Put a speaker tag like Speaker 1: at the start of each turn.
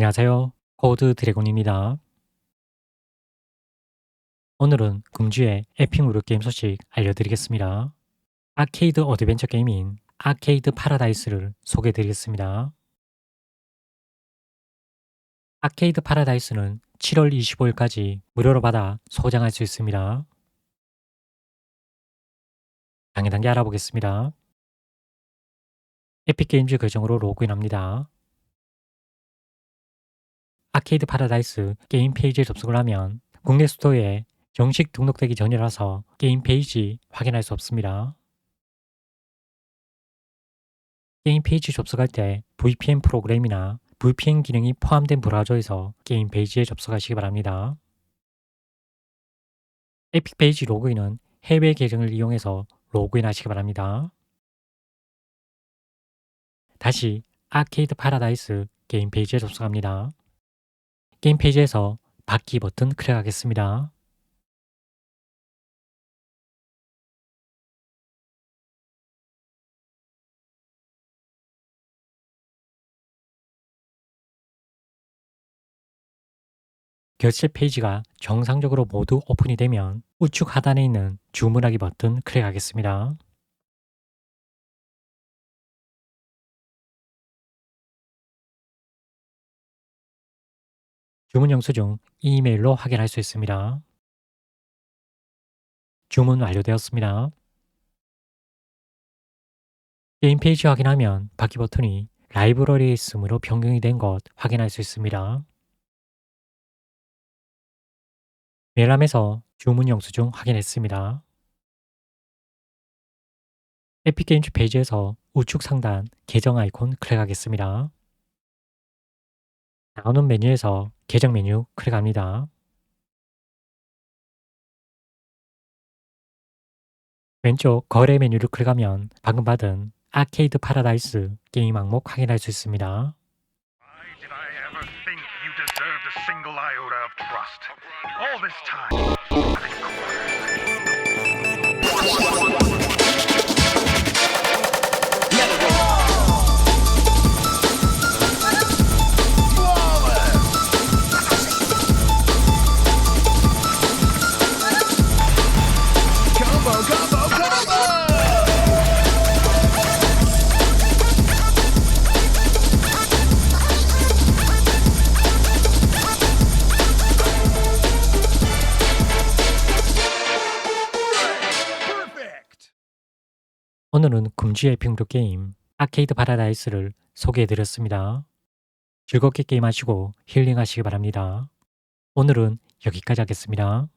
Speaker 1: 안녕하세요. 코드 드래곤입니다. 오늘은 금주의 에픽무르 게임 소식 알려드리겠습니다. 아케이드 어드벤처 게임인 아케이드 파라다이스를 소개해드리겠습니다. 아케이드 파라다이스는 7월 25일까지 무료로 받아 소장할 수 있습니다. 단계 단계 알아보겠습니다. 에픽게임즈 계정으로 로그인합니다. 아케이드 파라다이스 게임 페이지에 접속을 하면 국내 스토어에 정식 등록되기 전이라서 게임 페이지 확인할 수 없습니다. 게임 페이지 접속할 때 VPN 프로그램이나 VPN 기능이 포함된 브라우저에서 게임 페이지에 접속하시기 바랍니다. 에픽 페이지 로그인은 해외 계정을 이용해서 로그인하시기 바랍니다. 다시 아케이드 파라다이스 게임 페이지에 접속합니다. 게임 페이지에서 받기 버튼 클릭하겠습니다. 결제 페이지가 정상적으로 모두 오픈이 되면 우측 하단에 있는 주문하기 버튼 클릭하겠습니다. 주문 영수증 이메일로 확인할 수 있습니다. 주문 완료되었습니다. 게임 페이지 확인하면 받기 버튼이 라이브러리에 있으므로 변경이 된 것 확인할 수 있습니다. 메일함에서 주문 영수증 확인했습니다. 에픽게임즈 페이지에서 우측 상단 계정 아이콘 클릭하겠습니다. 나오는 메뉴에서 계정 메뉴 클릭합니다. 왼쪽 거래 메뉴를 클릭하면 방금 받은 아케이드 파라다이스 게임 항목 확인할 수 있습니다. 오늘은 금주의 핑도 게임 아케이드 파라다이스를 소개해드렸습니다. 즐겁게 게임하시고 힐링하시기 바랍니다. 오늘은 여기까지 하겠습니다.